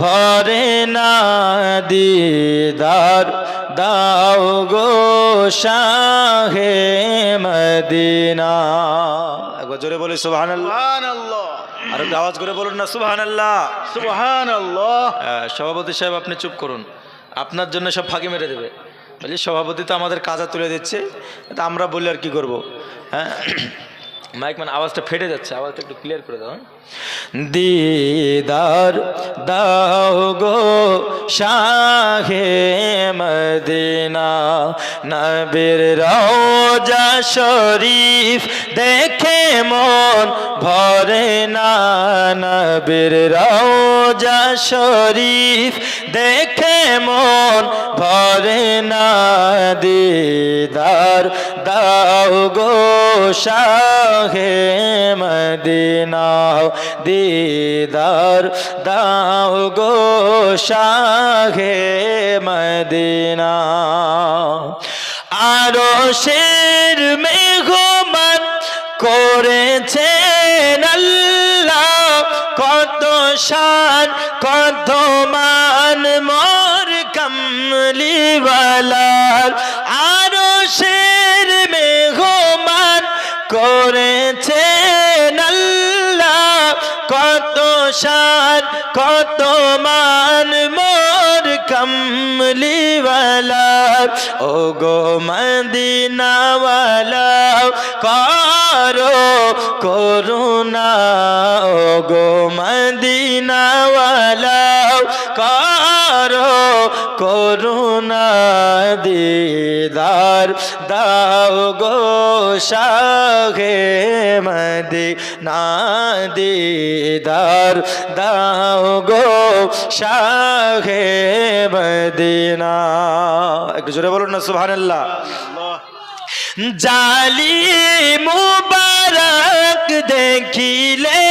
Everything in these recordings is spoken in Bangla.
ভরে না দিদার দাও গো শাহে মদিনা। একবার জোরে বলি সুবহান সুবহানাল্লাহ। আর একটু আওয়াজ করে বলুন না সুবহান আল্লাহ সুবহানাল্লাহ সভাপতি সাহেব আপনি চুপ করুন। আপনার জন্য সব ফাঁকি মেরে দেবে। বলি সভাপতি তো আমাদের কাজা তুলে দিচ্ছে তা আমরা বললে আর কি করব? হ্যাঁ মাইক মানে আওয়াজটা ফেটে যাচ্ছে, আওয়াজটা একটু ক্লিয়ার করে দাও হ্যাঁ? দিদার দাও গো শাহে মদিনা, নবীর রওজা শরীফ দেখে মন ভরে না নবীর রওজা শরীফ দেখে মন ভরে না দিদার দাও গো শাহে মদিনা, দিদার দাও গো শাহে মদিনা। আরও শের মেঘমান আল্লাহ, কত শান, কত মান, মোর কমলিওয়ালার করেছেন আল্লাহ। কত শান কত মান, মোর কমলিওয়ালা। ও গো মদিনাওয়ালা, করো করুণা। ও গো মদিনাওয়ালা, করো করুণা দিদার, দাও গো শাহে মদিনা দিদার, দাও গো শাহে মদিনা। একটু জোরে বলুন না, সুবহানাল্লাহ। জালি মুবারক দেখিলে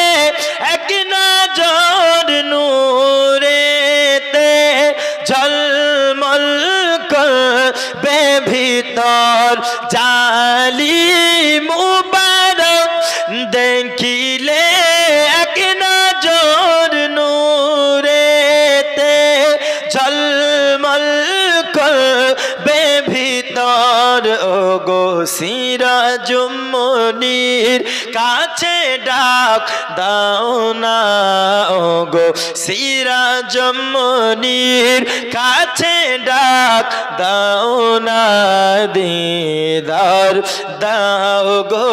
এক নজর নূরেতে ভিতর জালি মুবারক দেখিলে এক নজর নূরেতে ঝলমল করবে ভিতর। ও গো সিরাজুমনির কাছে ডাক দাও না গো সিরাজুমনির কাছে ডাক দাও না, দিদার দাও গো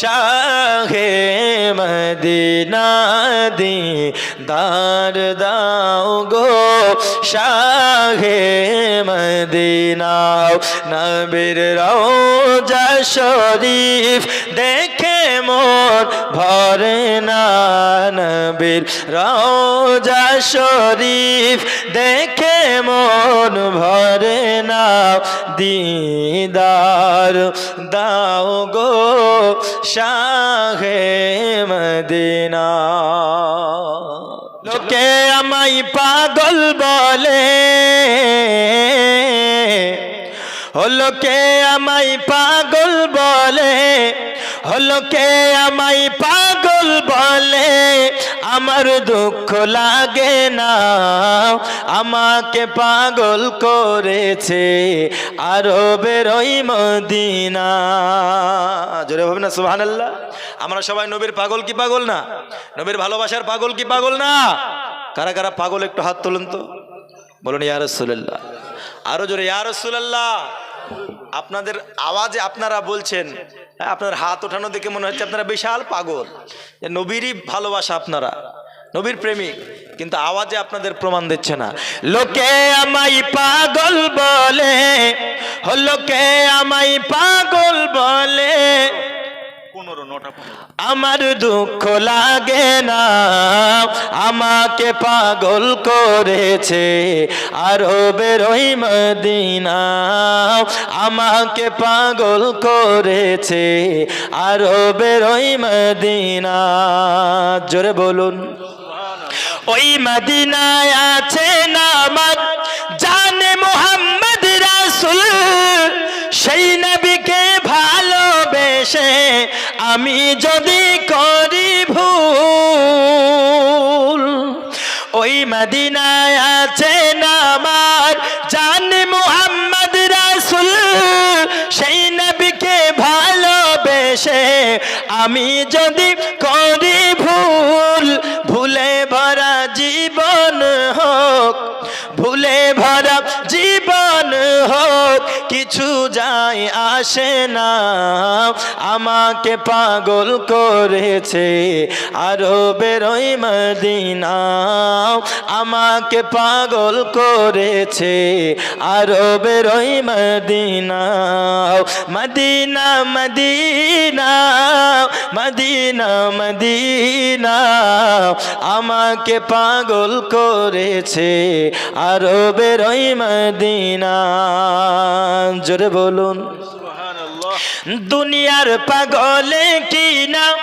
শাহে মদিনা, দিদার দাও গো শাহে মদিনা। নবীর রওজা শরীফ দেখে মোর ভরে না নবীর রওজা শরীফ। দেখে মন ভরে না দিদার। দাও গো শাহে মদিনা। লোকে আমাই পাগল বলে। হলো কে আমাই পাগল বলে। হলো কে আমাই পাগল বলে, আমার দুঃখ লাগে না। আমাকে পাগল করেছে আরও বেরোই মদিনা। জোরে ভাবে না সুহান আল্লাহ আমরা সবাই নবীর পাগল কি পাগল না? নবীর ভালোবাসার পাগল কি পাগল না? কারা কারা পাগল একটু হাত তুলুন তো। বলুন, ইয়া রসুল্লাহ আরও জোরে, ইয়া রসুল্লাহ আপনাদের আওয়াজে আপনারা বলছেন হ্যাঁ, আপনার হাত ওঠানো দেখে মনে হচ্ছে আপনারা বিশাল পাগল। নবীরই ভালোবাসা আপনারা নবীর প্রেমিক কিন্তু আওয়াজে আপনাদের প্রমাণ দিচ্ছে না। লোকে আমাই পাগল বলে ও লোকে আমাই পাগল বলে আমার দুঃখ লাগে না, আমাকে পাগল করেছে আরও বেরোই মদিনা আমাকে পাগল করেছে আরও বেরোই মদিনা জোরে বলুন। ওই মদিনায় আছে নামাজ জানে মোহাম্মদ রাসুল, সেই নবীকে ভালোবেসে আমি যদি করি ভুল, ওই মদিনায় আছেন আমার জান মুহাম্মদ রাসুল, সেই নবীকে ভালোবেসে আমি যদি যায় আসে না। আমাকে পাগল করেছে আরও বেরোই মদিনা। আমাকে পাগল করেছে আরও বেরোই Medina. Medina Medina Medina Medina. আমাকে পাগল করেছে আরও বেরোই মদিনা। জোরে বলুন। দুনিয়ার পাগলে কি না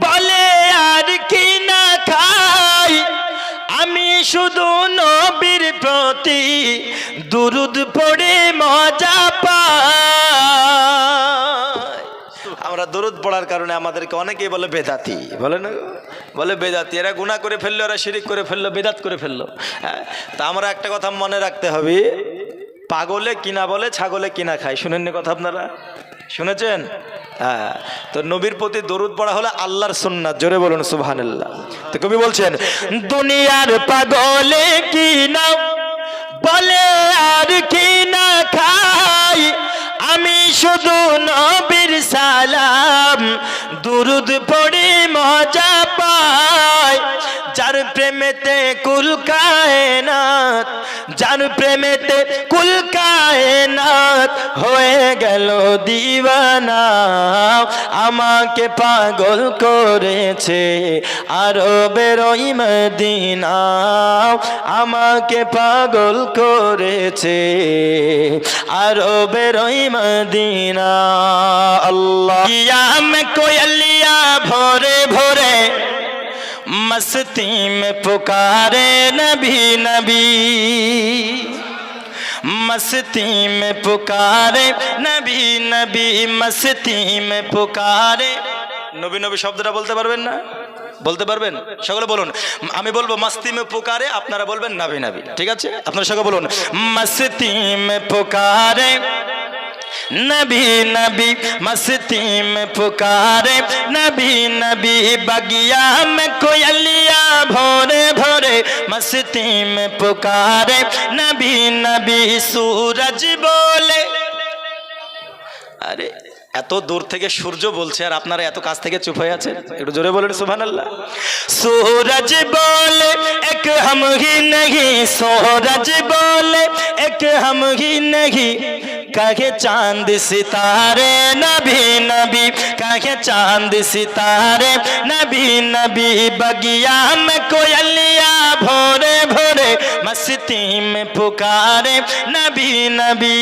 বলে আর কি না খাই। আমি শুধু নবীর প্রতি দুরুদ পড়ে মজা পাই। আমরা দরুদ পড়ার কারণে আমাদেরকে অনেকেই বলে বেদাতি। বলে না বলে বেদাতি। এরা গুণা করে ফেলল এরা শিরিক করে ফেলল বেদাত করে ফেলল। হ্যাঁ? তা আমরা একটা কথা মনে রাখতে হবে। পাগলে কিনা বলে, ছাগলে কিনা খায়। শুনেননি কথা আপনারা? শুনেছেন? হ্যাঁ। তো নবীর প্রতি দরুদ পড়া হলে আল্লাহর সুন্নাত। জোরে বলুন, সুবহানাল্লাহ। তো কবি বলছেন, দুনিয়ার পাগলে কিনা বলে আর কি না খাই আমি শুধু নবীর সালাম, দুরুদ পড়ি মজা পাই। যার প্রেমেতে কুল কায়নাত, যার প্রেমেতে কুল হয়ে গেল দিওয়ানা আমাকে পাগল করেছে আরো বেরোই মদিনা আমাকে পাগল করেছে আরো বেরোই মদিনা আল্লাহ ইয়াম কোয়লিয়া ভোরে ভোরে मस्ती में पुकारे नबी नबी मस्ती में पुकारे নবী নবী মস্তি में পুকারে নবী নবী শব্দটা বলতে পারবেন না বলতে পারবেন সকলে বলুন আমি বলবো মস্তি মে পুকারে আপনারা বলবেন নাবি নাবি ঠিক আছে আপনারা সকলে বলুন মস্তি মে পুকারে नबी नबी मस्ती में पुकारे नबी नबी बगिया में कोयलिया भोरे भोरे मस्ती में पुकारे नबी नबी सूरज बोले আরে এত দূর থেকে সূর্য বলছে আর আপনারা এত কাছ থেকে চুপ হয়ে আছেন একটু জোরে বলেন সুবহান আল্লাহ सूरज बोले एक हम ही नहीं सूरज बोले एक हम ही नहीं कहे चांद सितारे नबी नबी कहे चांद सितारे नबी नबी बगिया में कोयलिया भोरे भोरे मस्ती में पुकारे नबी नबी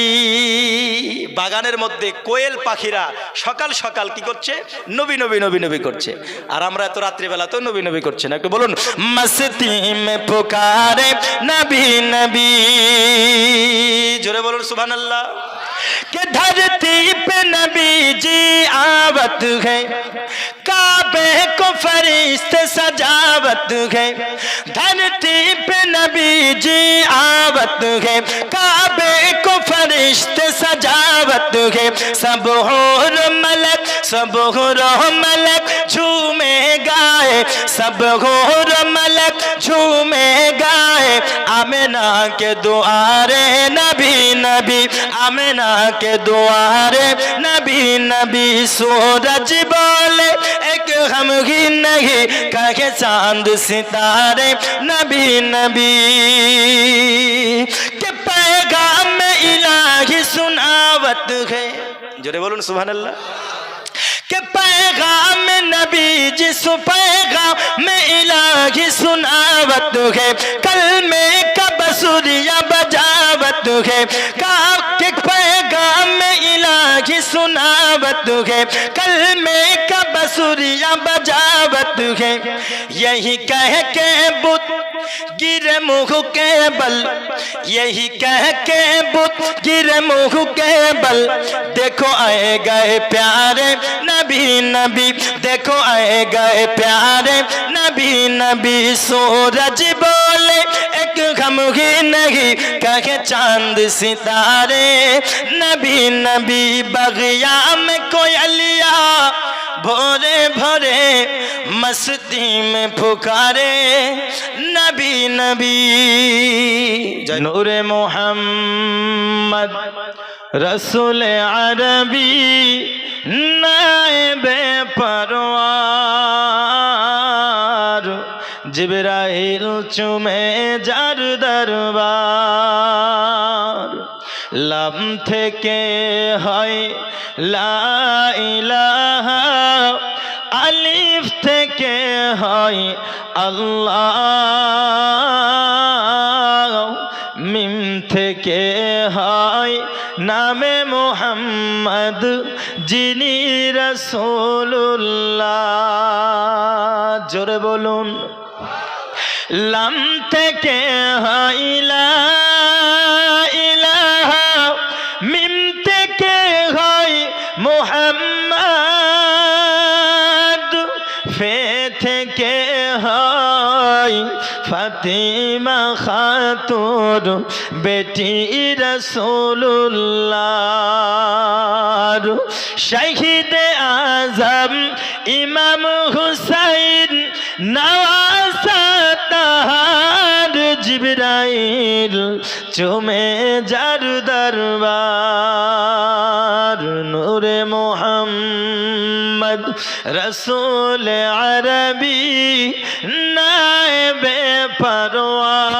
বাগানের মধ্যে কোয়েল পাখিরা সকাল সকাল কি করছে নবী নবী নবী নবী করছে আর আমরা এত রাত্রিবেলা তো নবী নবী করছে না একটু বলুন মস্তি মে পুকারে নবী নবী জোরে বলুন সুবহানাল্লাহ دھرتی پہ نبی جی آوت ہے۔ کعبے کو فرشت سجاوت ہے۔ دھرتی پہ نبی جی آوت ہے۔ کعبے کو فرشت سجاوت ہے سب ہور ملک، سب ہور ملک جھومے گائے، سب ہور ملک جھومے گائے۔ آمینہ کے دوارے نبی نبی، آمینہ کے دوارے نبی نبی سورج بولے۔ ایک ہم ہی نہیں، کہے چاند ستارے۔ نبی نبی اللہ سناوت ہے۔ جرے بولو سبحان اللہ۔ کہ پیغام نبی جس پیغام میں الہی سناوت ہے۔ کل میں کب سوریا بجاوت ہے۔ کہا کہ پیغام میں الہی سناوت ہے۔ کل میں کب سوریا بجاوت ہے۔ یہی کہہ کے بت گر موہ کے بل، یہی کہہ کے بت گر موہ کے بل۔ دیکھو آئے گئے پیارے نبی نبی، دیکھو آئے گئے پیارے نبی نبی۔ سورج بولے، ایک غم ہی نہیں، کہے چاند ستارے۔ نبی نبی بغیا میں کوئی علیہ ভোরে ভোরে মস্তি মে পুকারে নবী নবী জনুরে মোহাম্মদ রসুল আরবি নাইবে পরওয়ার জিবরাইল চুমে যার দরবার লাম থেকে হয় আলিফ থেকে হয় আল্লাহ। মিম থেকে হয় নামে মোহাম্মদ, যিনি রসুল্লাহ জোরে বলুন। লাম থেকে হাইলা ফাতিমা খাতুর বেটি রসুল্লাহ শহীদ আজম ইমাম হুসাইন নওয়াজ জিবরাইল চুমে যার দরবার, নূরে মোহাম্মদ রসুল আরবি নায়েবে পরওয়ার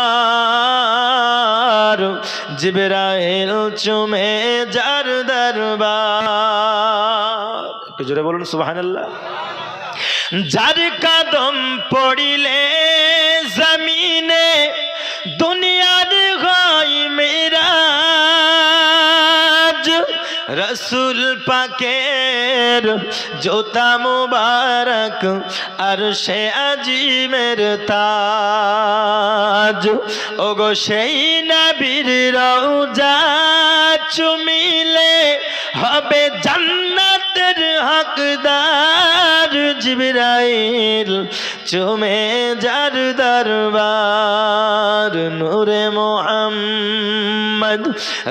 জিবরাইল চুমে যার দরবার। একটু জোরে বলুন, সুবহানাল্লাহ। যার কদম পড়িলে জমিনে দুনিয়ার হয় মেরাজ। রসুল পাকের জোতা মুবারক আর সে আজিমের তাজ। ওগো সেই নবীর রওজা চুমিলে হবে জান্নাতের হকদার। জিবরাইল চুমে যার দরবার। নূরে মোহাম্মদ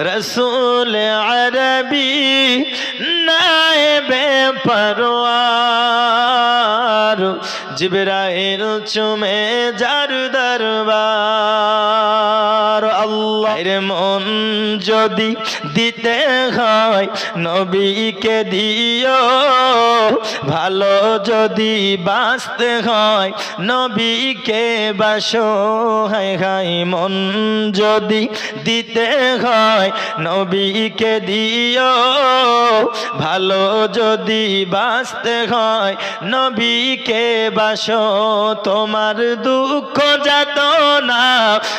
রসুল আরবি নায়েবে পরওয়ার জিবরাইল চুমে যার দরবার। আল্লাহর মন যদি দিতে হয়, নবীকে দিও। ভালো যদি বাঁচতে হয়, নবীকে বাসো। হাই হাই মন যদি দিতে হয়, নবীকে দিও। ভালো যদি বাঁচতে হয়, নবীকে বাসো। তোমার দুঃখ যাত না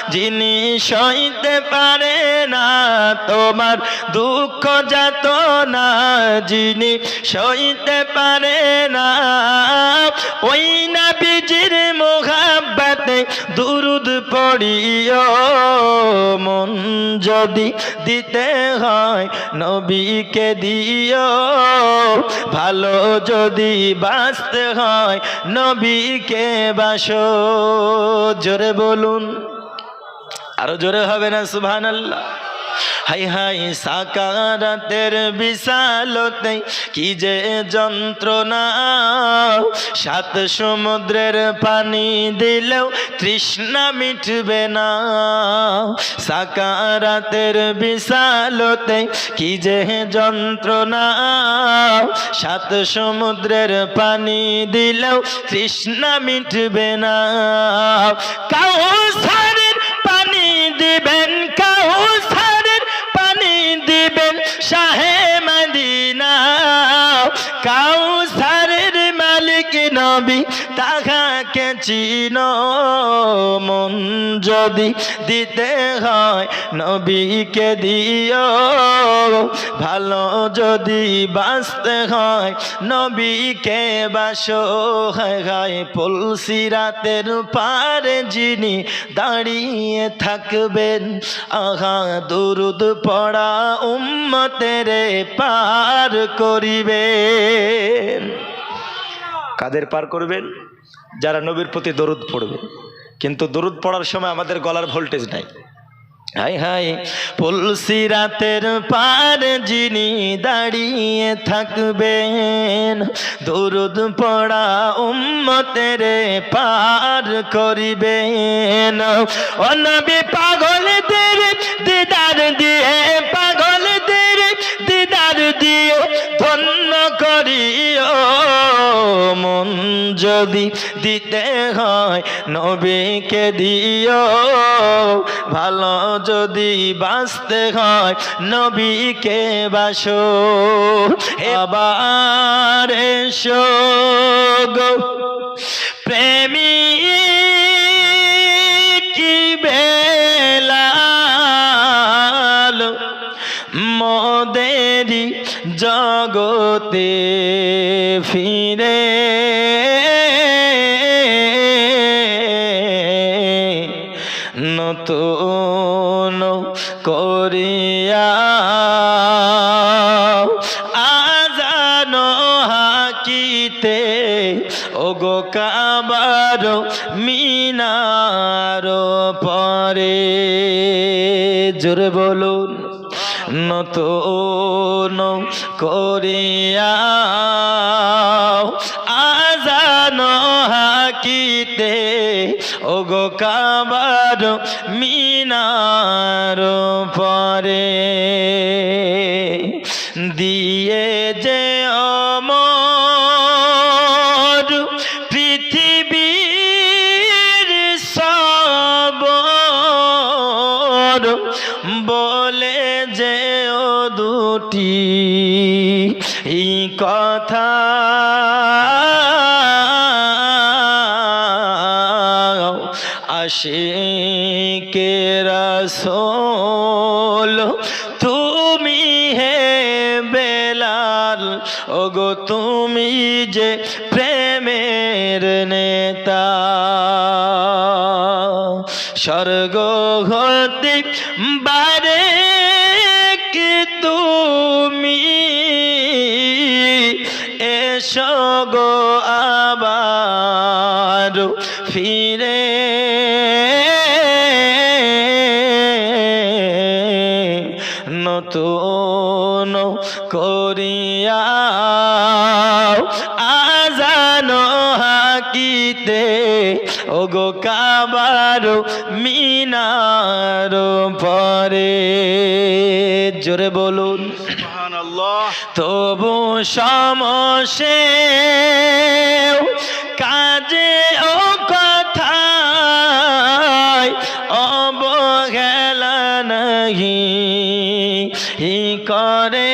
যিনি সইতে পারে না তোমার দুঃখ যাত না যিনি সইতে পারে না। ওই না বিজির মোহাব্বাতে দুরুদ পড়িও, মন যদি দিতে হয় নবীকে দিও। ভালো যদি বাঁচতে হয় নবীকে বাসো, জোরে বলুন। আরও জোরে হবে না, সুবহানাল্লাহ। হাই হাই, সাকারাতের বিশালতে কি যে যন্ত্রণা। সাত সমুদ্রের পানি দিলেও তৃষ্ণা মিটবে না। সাকারাতের বিশালতে কি যে যন্ত্রণা। সাত সমুদ্রের পানি দিলেও তৃষ্ণা মিটবে না। কাউসারের নবী তাহাকে চিন মন যদি দিতে হয় নবীকে দিও। ভালো যদি বাঁচতে হয় নবীকে বাসো। হায় হায় পুলসি রাতের পারে যিনি দাঁড়িয়ে থাকবেন, আহা দুরুদ পড়া উম্মতেরে পার করিবেন। কাদের পার করবেন? যারা নবীর প্রতি দরুদ পড়বে। কিন্তু দরুদ পড়ার সময় আমাদের গলার ভোল্টেজ নাই। High high. পুলসি রাতের পার যিনি দাঁড়িয়ে থাকবেন, দরুদ পড়া উম্মতেরে পার করিবেন। ও নবী পাগলদের দিদার দিয়ে পাগলদের মন যদি দিতে হয় নবীকে দিও। ভালো যদি বাঁচতে হয় নবীকে বাসো। আবার প্রেমী কি বেলাল? মদেরি জগতে ফিরে। নতুন করিয়া আজানো হাকিতে ওগো কাবার মিনার পরে। জোরে বলুন নতুন করিয়া ওগো কাবার মিনার পরে দিয়ে যে রসোল তুমি হে বেলাল ওগো তুমি যে প্রেমের নেতা। স্বর্গ হতে বারে হাকিতে ওগো কাবার মিনার পরে। জোরে বলুন। তবু সমসে কাজে ও কথায় অবহেলা নাহি। করে